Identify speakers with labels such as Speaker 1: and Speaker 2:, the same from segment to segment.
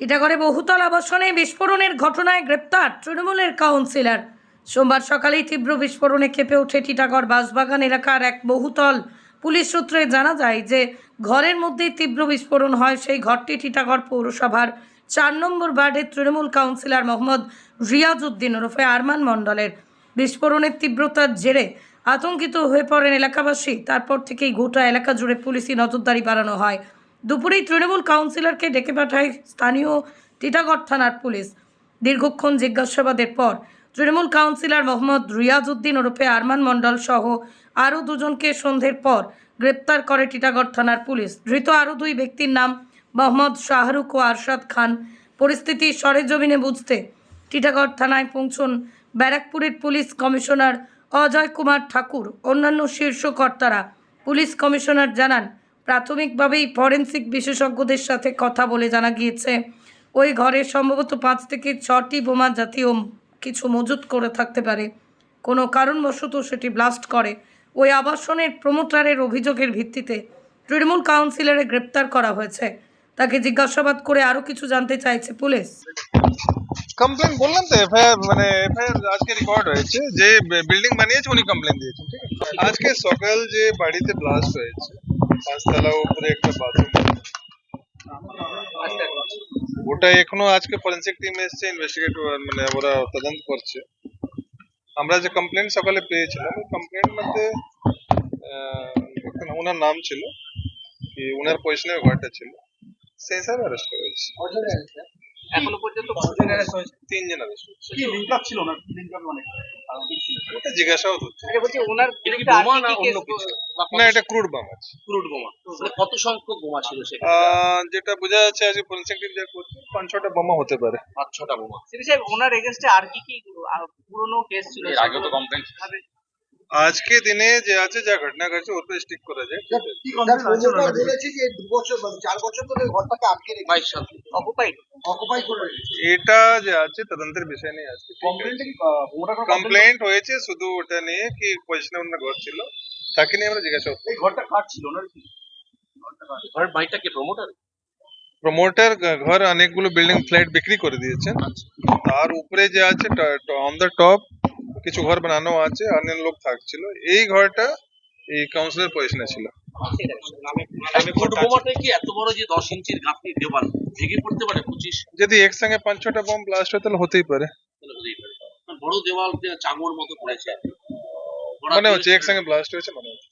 Speaker 1: টিটাগড়ে বহুতল আবাসনে বিস্ফোরণের ঘটনায় গ্রেপ্তার তৃণমূলের কাউন্সিলর। সোমবার সকালেই তীব্র বিস্ফোরণে কেঁপে ওঠে টিটাগড় বাসবাগান এলাকার এক বহুতল। পুলিশ সূত্রে জানা যায় যে, ঘরের মধ্যেই তীব্র বিস্ফোরণ হয় সেই ঘরটি টিটাগড় পৌরসভার চার নম্বর ওয়ার্ডের তৃণমূল কাউন্সিলর মোহাম্মদ রিয়াজ উদ্দিন ওরফে আরমান মণ্ডলের। বিস্ফোরণের তীব্রতার জেরে আতঙ্কিত হয়ে পড়েন এলাকাবাসী। তারপর থেকেই গোটা এলাকা জুড়ে পুলিশি নজরদারি বাড়ানো হয়। দুপুরেই তৃণমূল কাউন্সিলরকে ডেকে পাঠায় স্থানীয় টিটাগড় থানার পুলিশ। দীর্ঘক্ষণ জিজ্ঞাসাবাদের পর তৃণমূল কাউন্সিলর মোহাম্মদ রিয়াজউদ্দিন ওরফে আরমান মণ্ডল সহ আরও দুজনকে সন্ধ্যের পর গ্রেপ্তার করে টিটাগড় থানার পুলিশ। ধৃত আরও দুই ব্যক্তির নাম মোহাম্মদ শাহরুখ ও আরশাদ খান। পরিস্থিতি সরেজমিনে বুঝতে টিটাগড় থানায় পৌঁছন ব্যারাকপুরের পুলিশ কমিশনার অজয় কুমার ঠাকুর। অন্যান্য শীর্ষ কর্তারা পুলিশ কমিশনার জানান প্রাথমিকভাবেই ফরেন্সিক বিশেষজ্ঞদের সাথে কথা বলে জানা গিয়েছে, ওই ঘরে সম্ভবত পাঁচ থেকে ছটি বোমা জাতীয় কিছু মজুত করে থাকতে পারে। কোনো কারণবশত সেটি ব্লাস্ট করে। ওই আবাসনের প্রমোটারের অভিযোগের ভিত্তিতে তৃণমূল কাউন্সিলরে গ্রেপ্তার করা হয়েছে। তাকে জিজ্ঞাসাবাদ করে আরও কিছু জানতে চাইছে পুলিশ।
Speaker 2: কমপ্লেন বললাম তো, এফআইআর মানে এফআইআর আজকে রেকর্ড হয়েছে যে বিল্ডিং বানিয়েছে, উনি কমপ্লেন দিয়েছেন, ঠিক আছে? আজকে সকাল যে বাড়িতে ব্লাস্ট হয়েছে পাঁচতলা উপরে একটা বাথরুম ওটা এখনও আজকে ফরেন্সিক টিম এসছে ইনভেস্টিগেট মানে ওরা তদন্ত করছে। আমরা যে কমপ্লেন সকালে পেয়েছিলাম, ওই কমপ্লেন মধ্যে ওনার নাম ছিল, কি ওনার পজিশনে ঘরটা ছিল। সেই হিসাবে অ্যারেস্ট করেছে।
Speaker 3: এখনও পর্যন্ত কতজন arrest হয়েছে?
Speaker 2: তিনজন অ্যারেস্ট হয়েছে।
Speaker 3: কি ছিল অনেক।
Speaker 2: ওটা জিজ্ঞাসাও হচ্ছে
Speaker 3: বলছি ওনার বিরুদ্ধে আর কি কি
Speaker 2: না এটা ক্রুড বাম আছে।
Speaker 3: ক্রুড বোমা। মানে কত সংখ্যক বোমা ছিল
Speaker 2: আহ, যেটা বোঝা যাচ্ছে আজকে ফরেন্সিক টিম যা করছে পাঁচ ছটা বোমা হতে পারে।
Speaker 3: পাঁচ ছটা বোমা। সিরি সাহেব ওনার এগেনস্টে আর কি কি পুরনো কেস ছিল?
Speaker 4: এর আগেও তো।
Speaker 3: সেগুলো-
Speaker 2: আজকে দিনে যে আছে যা ঘটনা ঘটছে ওর উপরে স্টিক করা যায় এটা যে আছে তদন্তের বিষয় নিয়ে কমপ্লেন্ট হয়েছে শুধু ওটা নিয়ে কি পজিশনে ওনার ঘর ছিল? তাকে নিয়ে আমরা জিজ্ঞাসা
Speaker 3: করছি। ঘরটা কার ছিল ওনার কি? ঘরের বাড়িটা কি প্রমোটার
Speaker 2: প্রমোটার ঘর অনেকগুলো বিল্ডিং ফ্ল্যাট বিক্রি করে দিয়েছেন। তার উপরে যে আছে অন দ্য টপ কিছু ঘর বানানো আছে অনেক লোক থাকছিল। এই ঘরটা এই কাউন্সিলর পজিশনে ছিল।
Speaker 3: ক্রুড বোমাটা কি এত বড় যে দশ ইঞ্চির গাঁথনি দেওয়াল? ভেঙে পড়তে পারে পঁচিশ?
Speaker 2: যদি একসঙ্গে পাঁচ ছটা বম ব্লাস্ট হয় তাহলে হতেই পারে।
Speaker 3: বড় দেওয়াল চাঙর মতো পড়েছে।
Speaker 2: মনে হচ্ছে একসঙ্গে ব্লাস্ট হয়েছে মনে হচ্ছে।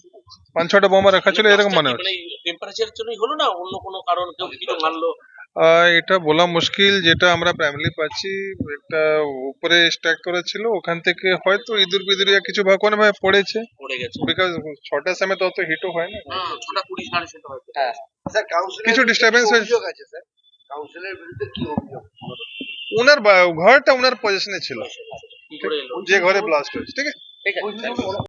Speaker 2: পাঁচ ছটা বোমা রাখা ছিল এরকম মনে হচ্ছে।
Speaker 3: টেম্পারেচারের জন্যই হলো না? অন্য কোনো কারণ কেউ কিছু মানলো?
Speaker 2: আহ, এটা বলা মুশকিল যেটা আমরা প্রাইমারি পাচ্ছি। একটা উপরে স্ট্যাক করা ছিল ওখান থেকে হয়তো ইঁদুর বিদুর ইয়া কিছু বা কোনো ভাবে পড়েছে।
Speaker 3: পড়ে গেছে।
Speaker 2: বিকজ ছটার সময় তো অত হিটও হয় না।
Speaker 3: হুম, ছটা কুড়ি সাড়ে ছটা হয়তো। হ্যাঁ।
Speaker 5: স্যার কাউন্সিলর
Speaker 2: কিছু disturbance হয়েছে?
Speaker 5: অভিযোগ আছে স্যার কাউন্সিলের বিরুদ্ধে কি অভিযোগ?
Speaker 2: উনার বা- ঘরটা ওনার পজিশনে ছিল।
Speaker 3: কি করে
Speaker 2: যে ঘরে ব্লাস্ট হয়েছে ঠিক আছে?
Speaker 3: ঠিক আছে